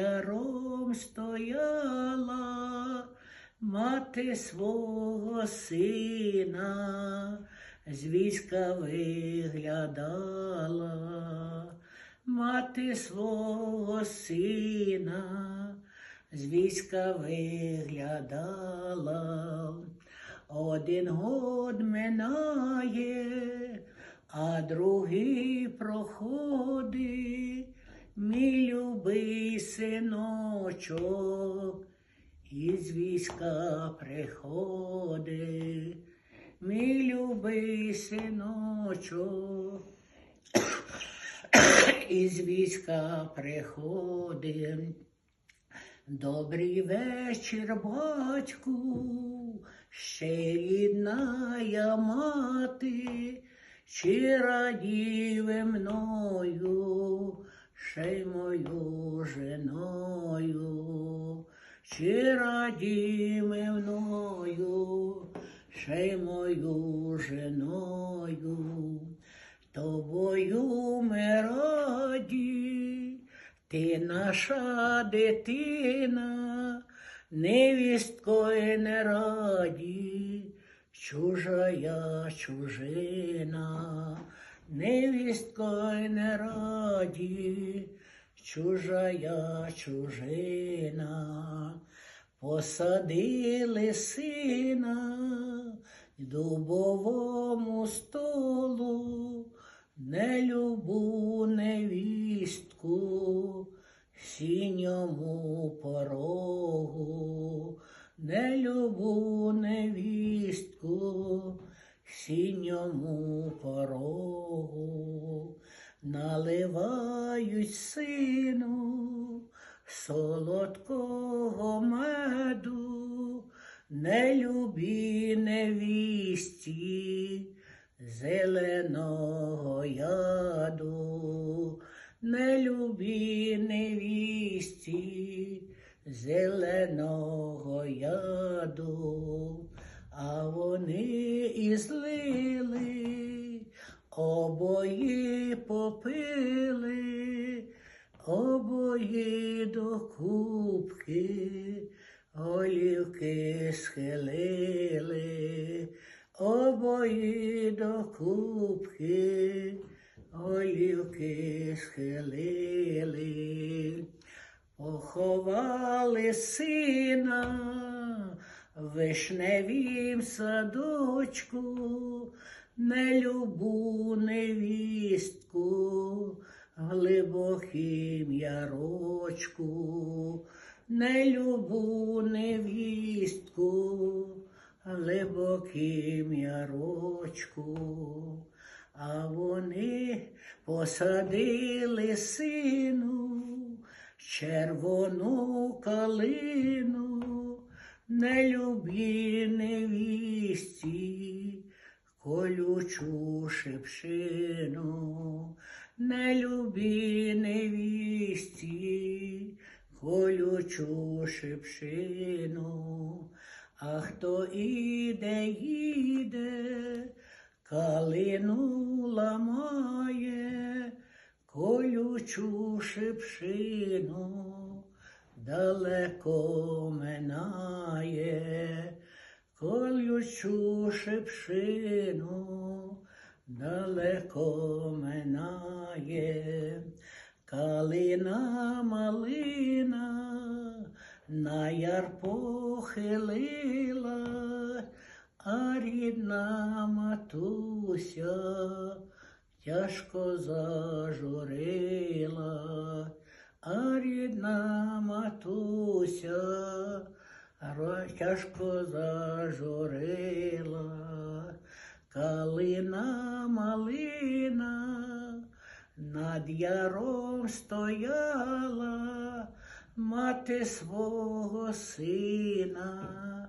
яром стояла мати свого сина, з війська виглядала, мати свого сина, з війська виглядала. Один год минає, а другий проходить, мій любий синочок, із війська приходить, мій любий синочок, із війська приходить. Добрий вечір, батьку, ще рідна я мати, чи раді ви мною, ще й мою женою, чи раді ви мною, ще мою женою, тобою ми раді. Ти наша дитина, невісткою не раді, чужая чужина, невісткою не раді, чужая чужина, посадили сина дубовому столу, нелюбу невістку, сіньому порогу, нелюбу невістку, сіньому наливають сину солодкого меду, нелюбі невісті зеленого яду, нелюбі невісті зеленого яду, а вони і злили, обої попили, обої до кубки, голівки схилили, обої до кубки, голівки схилили, поховали сина в вишневім садочку, нелюбу невістку, глибоким ярочку, нелюбу невістку, глибоким ярочку. А вони посадили сину червону калину, нелюбі невісті, колючу шипшину, нелюбі невісті, колючу шипшину, а хто іде, їде, калину ламає, колючу шипшину далеко минає, колючу шипшину далеко минає, калина малина на яр похилила, а рідна матуся тяжко зажурила, а рідна матуся тяжко зажурила, калина малина над яром стояла, мати свого сина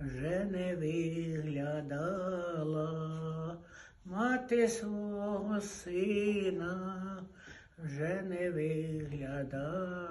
вже не виглядала, мати свого сина вже не виглядала.